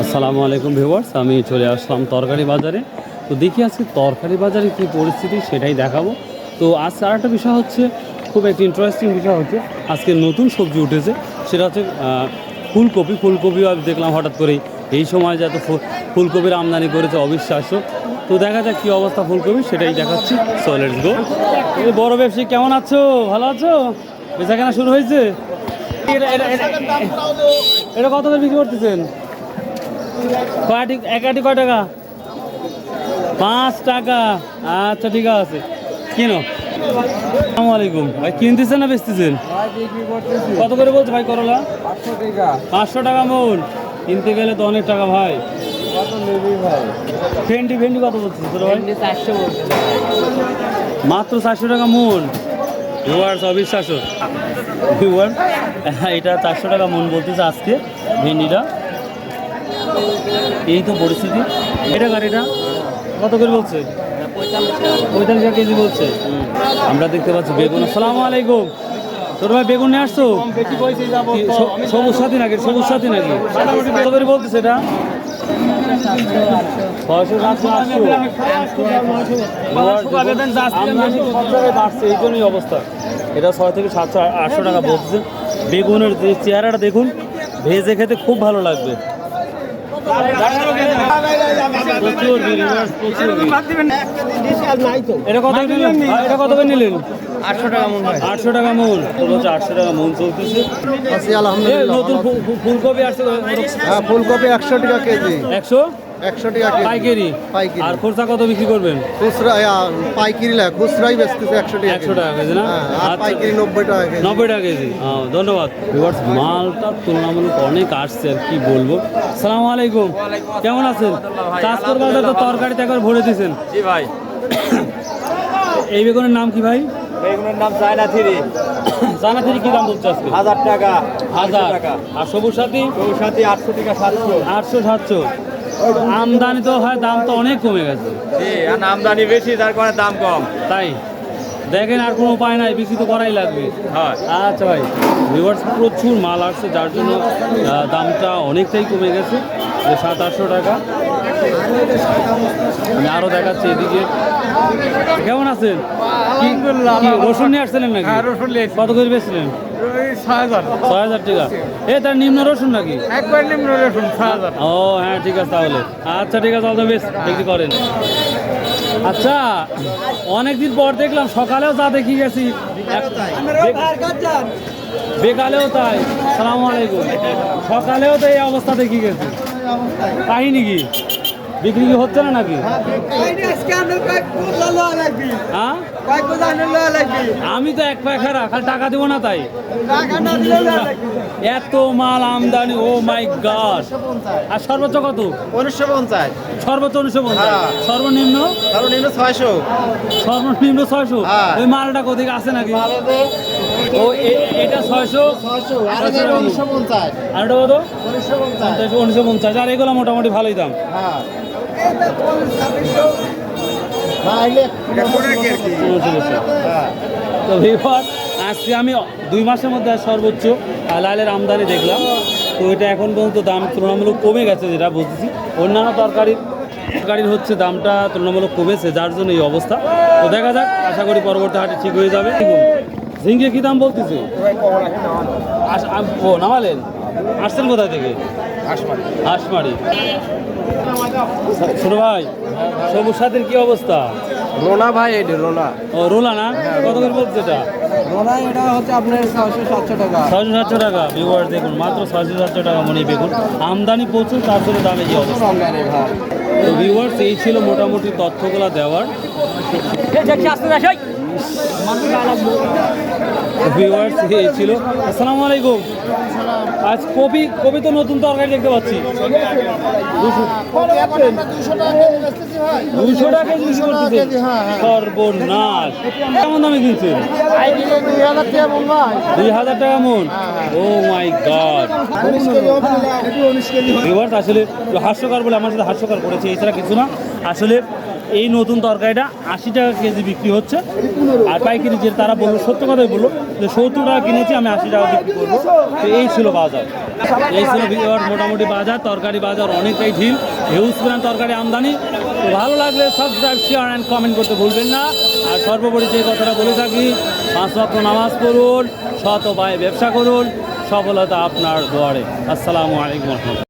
আসসালামু আলাইকুম ভিউয়ার্স, আমি চলে আসলাম তরকারি বাজারে। তো দেখি আজকে তরকারি বাজারে কী পরিস্থিতি, সেটাই দেখাবো। তো আজ আর একটা বিষয় হচ্ছে, খুব একটা ইন্টারেস্টিং বিষয় হচ্ছে, আজকে নতুন সবজি উঠেছে, সেটা হচ্ছে ফুলকপি। ফুলকপিও আমি দেখলাম হঠাৎ করেই, এই সময় যে এত ফু- ফুলকপির আমদানি করেছে অবিশ্বাস্য। তো দেখা যাক কী অবস্থা ফুলকপি, সেটাই দেখাচ্ছি। সো লেটস গো বড় ব্যবসায়ী, কেমন আছো? ভালো আছো? বেচা কেনা শুরু হয়েছে? এটা- কত করে বিক্রি করতেছেন? কয়টি একাটি কয় টাকা? পাঁচ টাকা। আচ্ছা ঠিক আছে। কিনো। আসসালামু আলাইকুম। ভাই কিনতেছেন না বেচতেছেন? কত করে বলছে ভাই করলা? পাঁচশো টাকা পাঁচশো টাকা মন কিনতে গেলে তো অনেক টাকা ভাই। ভাই ভেন্ডি ভেন্ডি কত বলছে তোর ভাই? মাত্র চারশো টাকা মন ভিউয়ার্স অবিশ্বাস্য। ভিউয়ার এটা চারশো টাকা মন বলতেছে আজকে ভেন্ডিটা। এই তো পরিস্থিতি। এটা গাড়িটা কত করে বলছে? পঁয়তাল্লিশ টাকা কেজি বলছে। আমরা দেখতে পাচ্ছি বেগুন। আসসালামু আলাইকুম। তোর ভাই বেগুন নিয়ে আসছো? সবুজ সাথী নাকি? সবুজ সাথী নাকি? কত করে বলতেছে এটা? এই জন্যই অবস্থা। এটা ছয় থেকে সাতশো আটশো টাকা বলতেছে। বেগুনের যে চেহারাটা দেখুন ভেজে খেতে খুব ভালো লাগবে। প্রচুর। এটা কত নিলেন? এটা কত করে নিলেন? আটশো টাকা মন আটশো টাকা মন আটশো টাকা মন চলতেছে। আলহামদুলিল্লাহ নতুন ফু- ফু- ফুলকপি আসছে। হ্যাঁ ফুলকপি একশো টাকা কেজি। একশো? একশো টাকা পাইকারি? পাইকারি। আর খোরচা কত বিক্রি করবেন? খুচরা পাইকারি লা খুচরাই বেচতেছে একশো টাকা একশো টাকা কেজি না? হ্যাঁ, আর আচ্ছা। পাইকারি নব্বই টাকা কেজি। নব্বই টাকা কেজি। হ্যাঁ, ধন্যবাদ। ভিউয়ার্স মালটা তুলনামূলক অনেক আসছে আর কি বলব। সালাম আলাইকুম। কেমন আছেন? চাষকর বাজার তো তরকারিতে একবার ভরে দিয়েছেন। জি ভাই। এই বেগুনের নাম কি ভাই? বেগুনের নাম চায়না থ্রি থেকে কি দাম বলছে আজকে? হাজার টাকা হাজার। টাকা। আর সবুজ সাথী? তোর সাথে আটশো টাকা সাতশো। আটশো সাতশো। আমদানি তো হয় দাম তো অনেক কমে গেছে। আমদানি বেশি তার কারণে দাম কম। তাই? দেখেন আর কোনো উপায় নাই বিক্রি তো করাই লাগবে। হয়। আচ্ছা ভাই ভিউয়ার্স প্রচুর মাল আসছে যার জন্য দামটা অনেকটাই কমে গেছে যে সাত আটশো টাকা। আমি আরও দেখাচ্ছি এদিকে। কেমন আছেন? কি রসুন নিয়ে আসছিলেন নাকি? হ্যাঁ, রসুন কত করে বেচছিলেন? ছয় হাজার। ছয় হাজার টাকা। এ তার নিম্ন রসুন নাকি? একবার নিম্ন রসুন ছয় হাজার। ও হ্যাঁ ঠিক আছে তাহলে। আচ্ছা ঠিক আছে তাহলে বেশ বিক্রি করেন। আচ্ছা অনেকদিন পর দেখলাম সকালেও যা দেখি গেছি। বেকালেও তাই। সালাম আলাইকুম। সকালেও তো এই অবস্থা দেখি গেছি। কাহিনী কি? বিক্রি হচ্ছে না নাকি? হ্যাঁ? আমি তো এক পায়খানা খালি টাকা দিব না তাই। এত মাল আমদানি ও মাই গড। আর সর্বোচ্চ কত? উনিশশো পঞ্চাশ। সর্বোচ্চ উনিশশো পঞ্চাশ। হ্যাঁ। সর্বনিম্ন? সর্বনিম্ন ছয়শো। সর্বনিম্ন ছয়শো? হ্যাঁ। ওই মালটা কোথায় আছে নাকি? ও এটা ছয়শো? আর উনিশশো পঞ্চাশ। আর এটা কত? উনিশশো পঞ্চাশ। আর এগুলো মোটামুটি ভালোই দাম। হ্যাঁ। তো ভিভার আজকে আমি দুই মাসের মধ্যে সর্বোচ্চ আহ, লাইলের আমদানি দেখলাম। তো এটা এখন পর্যন্ত দাম তুলনামূলক কমে গেছে যেটা বুঝতেছি। অন্যান্য তরকারির তরকারির হচ্ছে দামটা তুলনামূলক কমেছে যার জন্য এই অবস্থা। তো দেখা যাক আশা করি পরবর্তী হাটে ঠিক হয়ে যাবে। ঝিঙ্গে কি দাম বলতেছে? আস- আম- ও নামালেন? আসছেন কোথায় থেকে? হাঁসমারি ছোট ভাই সবুজ সাথের কি অবস্থা? রোনা ভাই এটি রোনা। ও রোলা না? কত করে বলছে এটা? রোনা এটা হচ্ছে আপনার ছয়শো সাতশো টাকা। ছয়শো সাতশো টাকা ভিউয়ার দেখুন মাত্র ছয়শো সাতশো টাকা মনে বেগুন আমদানি প্রচুর তার জন্য দামে যে অবস্থা? তো ভিউয়ার্স এই ছিল মোটামুটি তথ্যগুলো দেওয়ার। ভিউয়ার্স এই ছিল। আসসালামু আলাইকুম। আজ কপি কপি তো নতুন তরকারি দেখতে পাচ্ছি। দুশো টাকা বিক্রি করতেছে সর্বনাশ। কেমন দামে কিনছেন? দুই হাজার টাকা মন। ও মাই গড। ভিউয়ার্স আসলে একটু হাস্যকর বলে আমার সাথে হাস্যকর করেছে এছাড়া কিছু না। আসলে এই নতুন তরকারিটা আশি টাকা কেজি বিক্রি হচ্ছে। আর পাইকারি যে তারা বলল, সত্য কথাই বলল, যে সত্তর টাকা কিনেছি, আমি আশি টাকা বিক্রি করব। তো এই ছিল বাজার। এই ছিল মোটামুটি বাজার, তরকারি বাজার অনেকটাই ঢিল হিউজ পরিমাণ তরকারি আমদানি। তো ভালো লাগলে সাবস্ক্রাইব শেয়ার অ্যান্ড কমেন্ট করতে ভুলবেন না। আর সর্বোপরি যে কথাটা বলে থাকি, পাঁচ রক্ত নামাজ পড়ুন শত ব্যবসা করুন, সফলতা আপনার দুয়ারে। আসসালামু আলাইকুম